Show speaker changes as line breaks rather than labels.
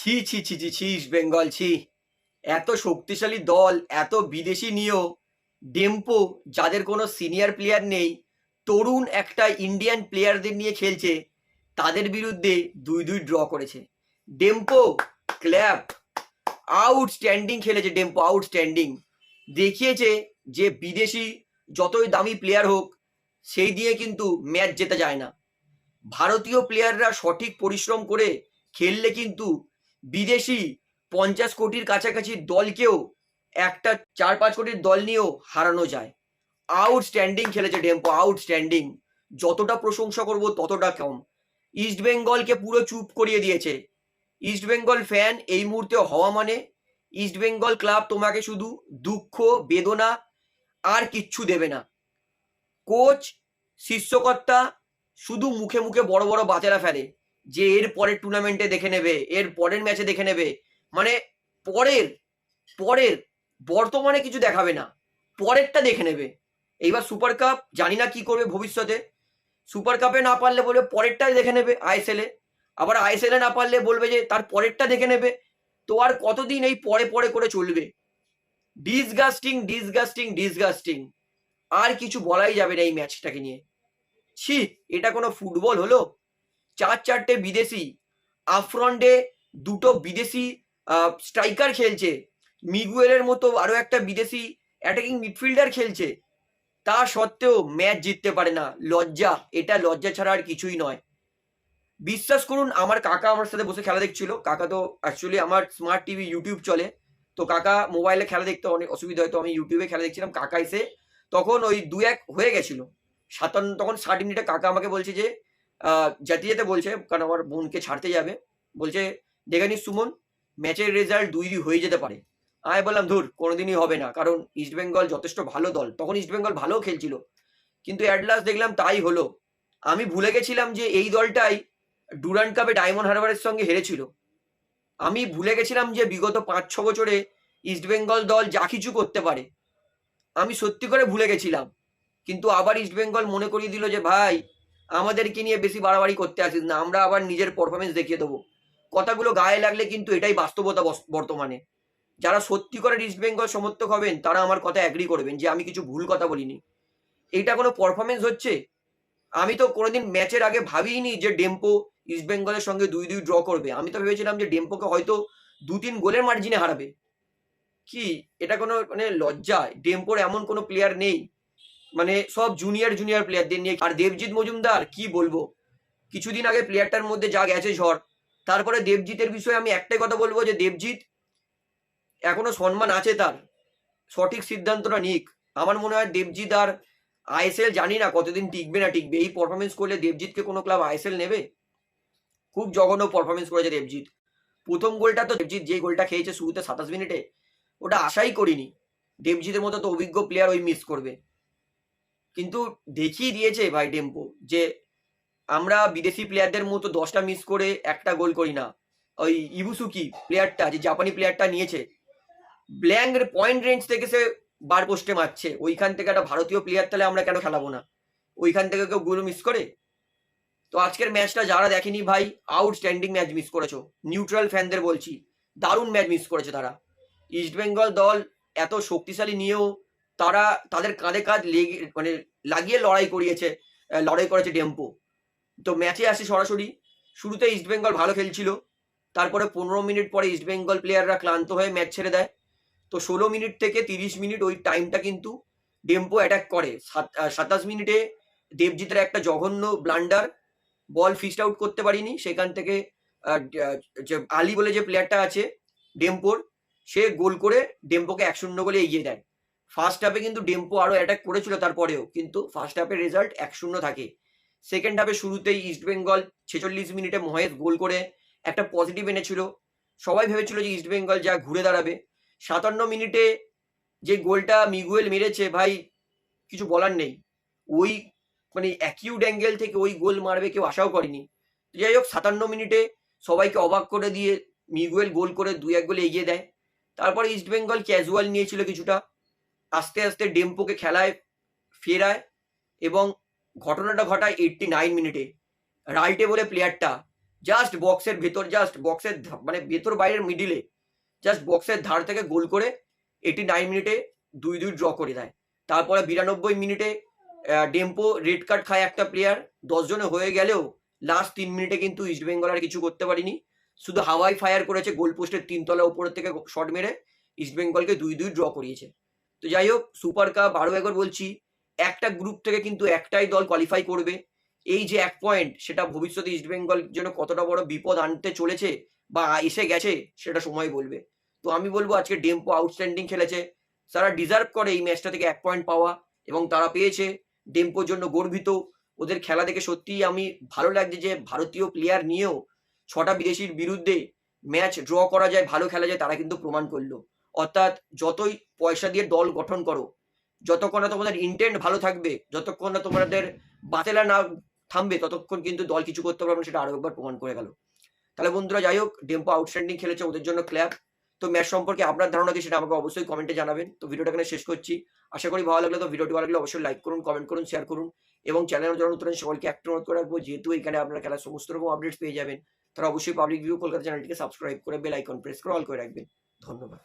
ছি ছি ছি ছি ছি বেঙ্গল, ছি। এত শক্তিশালী দল, এত বিদেশি নিয়েও ডেম্পো, যাদের কোনো সিনিয়র প্লেয়ার নেই, তরুণ একটা ইন্ডিয়ান প্লেয়ারদের নিয়ে খেলছে, তাদের বিরুদ্ধে দুই দুই ড্র করেছে। ডেম্পো, ক্ল্যাপ, আউটস্ট্যান্ডিং খেলেছে ডেম্পো, আউটস্ট্যান্ডিং। দেখিয়েছে যে বিদেশি যতই দামি প্লেয়ার হোক, সেই দিয়ে কিন্তু ম্যাচ জেতা যায় না। ভারতীয় প্লেয়াররা সঠিক পরিশ্রম করে খেললে কিন্তু বিদেশি পঞ্চাশ কোটির কাছাকাছি দলকেও একটা চার পাঁচ কোটির দল নিয়েও হারানো যায়। আউটস্ট্যান্ডিং খেলেছে ডেম্পো আউটস্ট্যান্ডিং যতটা প্রশংসা করব ততটা কম। ইস্ট বেঙ্গলকে পুরো চুপ করিয়ে দিয়েছে। ইস্ট বেঙ্গল ফ্যান এই মুহূর্তে হওয়া মানে ইস্ট বেঙ্গল ক্লাব তোমাকে শুধু দুঃখ, বেদনা আর কিচ্ছু দেবে না। কোচ শিষ্যকর্তা শুধু মুখে মুখে বড় বড় বাতেরা ফেলে। যে এর পরের টুর্নামেন্টে দেখে নেবে, এর পরের ম্যাচে দেখে নেবে মানে পরের পরের, বর্তমানে কিছু দেখাবে না, পরেরটা দেখে নেবে। এইবার সুপার কাপ জানি না কি করবে ভবিষ্যতে। সুপার কাপে না পারলে বলবে পরেরটাই দেখে নেবে আইএসএলে আবার আইএসএলে না পারলে বলবে যে তার পরেরটা দেখে নেবে। তো আর কতদিন এই পরে পরে করে চলবে? ডিসগাস্টিং ডিসগাস্টিং ডিসগাস্টিং আর কিছু বলাই যাবে না এই ম্যাচটাকে নিয়ে। ছি, এটা কোনো ফুটবল হলো? চার চারটে বিদেশি আফ্রন্টে দুটো বিদেশি স্ট্রাইকার খেলছে। মিগুয়েলের মতো আরও একটা বিদেশি অ্যাটাকিং মিডফিল্ডার খেলছে। তা সত্ত্বেও ম্যাচ জিততে পারে না। লজ্জা। এটা লজ্জা ছাড়া আর কিছুই নয়। বিশ্বাস করুন, আমার কাকা আমার সাথে বসে খেলা দেখছিল। কাকা তো অ্যাকচুয়ালি আমার স্মার্ট টিভি ইউটিউব চলে। তো কাকা মোবাইলে খেলা দেখতে, অনেক অসুবিধা হয়তো। আমি ইউটিউবে খেলা দেখছিলাম, কাকা এসে তখন ওই দু এক হয়ে গেছিল। সাতান্ন, তখন ষাট মিনিটে কাকা আমাকে বলছে যে যেতে যেতে বলছে, কারণ আমার বোনকে ছাড়তে যাবে, বলছে, দেখে নিস সুমন, ম্যাচের রেজাল্ট দুই দুই হয়ে যেতে পারে। আমি বললাম, ধুর, কোনোদিনই হবে না, কারণ ইস্ট বেঙ্গল যথেষ্ট ভালো দল। তখন ইস্ট বেঙ্গল ভালো খেলছিল, কিন্তু অ্যাট লাস্ট দেখলাম তাই হলো। আমি ভুলে গেছিলাম যে এই দলটাই ডুরান্ড কাপে ডায়মন্ড হারবারের সঙ্গে হেরেছিল। আমি ভুলে গেছিলাম যে বিগত পাঁচ ছ বছরে ইস্ট বেঙ্গল দল যা কিছু করতে পারে। আমি সত্যি করে ভুলে গেছিলাম, কিন্তু আবার ইস্ট বেঙ্গল মনে করিয়ে দিল যে, ভাই আমাদেরকে নিয়ে বেশি বাড়াবাড়ি করতে আসিস না, আমরা আবার নিজের পারফরমেন্স দেখিয়ে দেবো। কথাগুলো গায়ে লাগলে কিন্তু এটাই বাস্তবতা বর্তমানে। যারা সত্যি করে ইস্ট বেঙ্গল সমর্থক হবেন, তারা আমার কথা অ্যাগ্রি করবেন যে আমি কিছু ভুল কথা বলিনি। এইটা কোনো পারফরমেন্স হচ্ছে? আমি তো কোনোদিন ম্যাচের আগে ভাবিনি যে ডেম্পো ইস্ট বেঙ্গলের সঙ্গে দুই দুই ড্র করবে। আমি তো ভেবেছিলাম যে ডেম্পোকে হয়তো দু তিন গোলের মার্জিনে হারাবে। কি? এটা কোনো মানে লজ্জা? ডেম্পোর এমন কোনো প্লেয়ার নেই। মানে সব জুনিয়র জুনিয়র প্লেয়ারদের নিয়ে। আর দেবজিৎ মজুমদার, কি বলব? কিছুদিন আগে প্লেয়ারটার মধ্যে যা গেছে ঝড়। তারপরে দেবজিতের বিষয়ে আমি একটাই কথা বলব যে, দেবজিৎ এখনও সম্মান আছে তার। সঠিক সিদ্ধান্তটা নিক। আমার মনে হয় দেবজিৎ আর আইএসএল জানি না কতদিন টিকবে না টিকবে। এই পারফরমেন্স করলে দেবজিৎকে কোনো ক্লাব আইএসএল নেবে? খুব জঘন্য পারফরমেন্স করেছে দেবজিৎ। প্রথম গোলটা তো দেবজিৎ যে গোলটা খেয়েছে শুরুতে সাতাশ মিনিটে, ওটা আশাই করিনি। দেবজিতের মতো তো অভিজ্ঞ প্লেয়ার ওই মিস করবে। কিন্তু দেখিয়ে দিয়েছে ভাই টেম্পো যে আমরা বিদেশি প্লেয়ারদের মতো দশটা মিস করে একটা গোল করি না। ওই ইবুসুকি প্লেয়ারটা যে জাপানি প্লেয়ারটা নিয়েছে ব্ল্যাঙ্ক পয়েন্ট রেঞ্জ থেকে সে বার পোস্টে মারছে। ওইখান থেকে একটা ভারতীয় প্লেয়ার তাহলে আমরা কেন খেলাবো না? ওইখান থেকে কেউ গোল মিস করে? তো আজকের ম্যাচটা যারা দেখেনি ভাই আউটস্ট্যান্ডিং ম্যাচ মিস করেছ। নিউট্রাল ফ্যানদের বলছি, দারুণ ম্যাচ মিস করেছে তারা। ইস্টবেঙ্গল দল এত শক্তিশালী নিয়েও তারা তাদের কাঁধে কাঁধ লেগে মানে লাগিয়ে লড়াই করিয়েছে লড়াই করেছে ডেম্পো তো ম্যাচে আসি সরাসরি। শুরুতে ইস্ট বেঙ্গল ভালো খেলছিল। তারপরে পনেরো মিনিট পরে ইস্ট বেঙ্গল প্লেয়াররা ক্লান্ত হয়ে ম্যাচ ছেড়ে দেয়। তো ষোলো মিনিট থেকে তিরিশ মিনিট ওই টাইমটা কিন্তু ডেম্পো অ্যাটাক করে। সাত- সাতাশ মিনিটে দেবজিতের একটা জঘন্য ব্লান্ডার বল ফিস্ট আউট করতে পারিনি। সেখান থেকে যে আলী বলে যে প্লেয়ারটা আছে ডেম্পোর সে গোল করে ডেম্পোকে এক শূন্য গোলে এগিয়ে দেয়। ফার্স্ট হাফে কিন্তু ডেম্পো আরও অ্যাটাক করেছিল তারপরেও, কিন্তু ফার্স্ট হাফের রেজাল্ট এক শূন্য থাকে। সেকেন্ড হাফে শুরুতেই ইস্ট বেঙ্গল ছেচল্লিশ মিনিটে মহেশ গোল করে একটা পজিটিভ এনেছিল। সবাই ভেবেছিল যে ইস্ট বেঙ্গল যা ঘুরে দাঁড়াবে। সাতান্ন মিনিটে যে গোলটা মিগুয়েল মেরেছে, ভাই, কিছু বলার নেই। ওই মানে অ্যাকিউড অ্যাঙ্গেল থেকে ওই গোল মারবে কেউ আশাও করেনি। যাই হোক, সাতান্ন মিনিটে সবাইকে অবাক করে দিয়ে মিগুয়েল গোল করে দুই এক গোলে এগিয়ে দেয়। তারপরে ইস্ট বেঙ্গল ক্যাজুয়াল নিয়েছিল কিছুটা। আস্তে আস্তে ডেম্পোকে খেলায় ফেরায় এবং ঘটনাটা ঘটায় এইটটি নাইন মিনিটে রাইটে বলে প্লেয়ারটা জাস্ট বক্সের ভেতর জাস্ট বক্সের মানে ভেতর বাইরের মিডিলে জাস্ট বক্সের ধার থেকে গোল করে এইটি নাইন মিনিটে দুই দুই ড্র করে দেয়। তারপরে বিরানব্বই মিনিটে ডেম্পো রেড কার্ড খায় একটা প্লেয়ার দশজনে হয়ে গেলেও লাস্ট তিন মিনিটে কিন্তু ইস্ট বেঙ্গল আর কিছু করতে পারিনি। শুধু হাওয়াই ফায়ার করেছে গোল পোস্টের তিনতলা উপরের থেকে শট মেরে ইস্ট বেঙ্গলকে দুই দুই ড্র করিয়েছে। তো যাই হোক সুপার কাপ আরও একবার বলছি, একটা গ্রুপ থেকে কিন্তু একটাই দল কোয়ালিফাই করবে। এই যে এক পয়েন্ট সেটা ভবিষ্যতে ইস্ট বেঙ্গল জন্য কতটা বড় বিপদ আনতে চলেছে বা এসে গেছে, সেটা সময় বলবে। তো আমি বলব আজকে ডেম্পো আউটস্ট্যান্ডিং খেলেছে। তারা ডিজার্ভ করে এই ম্যাচটা থেকে এক পয়েন্ট পাওয়া এবং তারা পেয়েছে ডেম্পোর জন্য গর্বিত। ওদের খেলা দেখে সত্যিই আমি ভালো লাগছে যে ভারতীয় প্লেয়ার নিয়েও ছটা বিদেশির বিরুদ্ধে ম্যাচ ড্র করা যায়, ভালো খেলা যায়, তারা কিন্তু প্রমাণ করল। অর্থাৎ যতই পয়সা দিয়ে দল গঠন করো, যতক্ষণ না তোমাদের ইন্টেন্ট ভালো থাকবে, যতক্ষণ না তোমাদের বাতেলা না থামবে, ততক্ষণ কিন্তু দল কিছু করতে পারবে সেটা আরও একবার প্রমাণ করে গেল। তাহলে বন্ধুরা যাই হোক ডেম্পো আউটস্ট্যান্ডিং খেলেছে ওদের জন্য ক্ল্যাপ তো ম্যাচ সম্পর্কে আপনার ধারণা কি সেটা আমাকে অবশ্যই কমেন্টে জানাবেন। তো ভিডিওটা এখানে শেষ করছি। আশা করি ভালো লাগলে তো ভিডিওটি ভালো লাগলে অবশ্যই লাইক করুন কমেন্ট করুন শেয়ার করুন। এবং চ্যানেলের জন্য নতুন সকলকে একটা অনুরোধ করে রাখব, যেহেতু এখানে আপনারা খেলার সমস্ত রকম আপডেটস পেয়ে যাবেন, তারা অবশ্যই পাবলিক ভিউ কলকাতা চ্যানেলটিকে সাবস্ক্রাইব করে বেল আইকন প্রেস করে অল করে রাখবেন। ধন্যবাদ।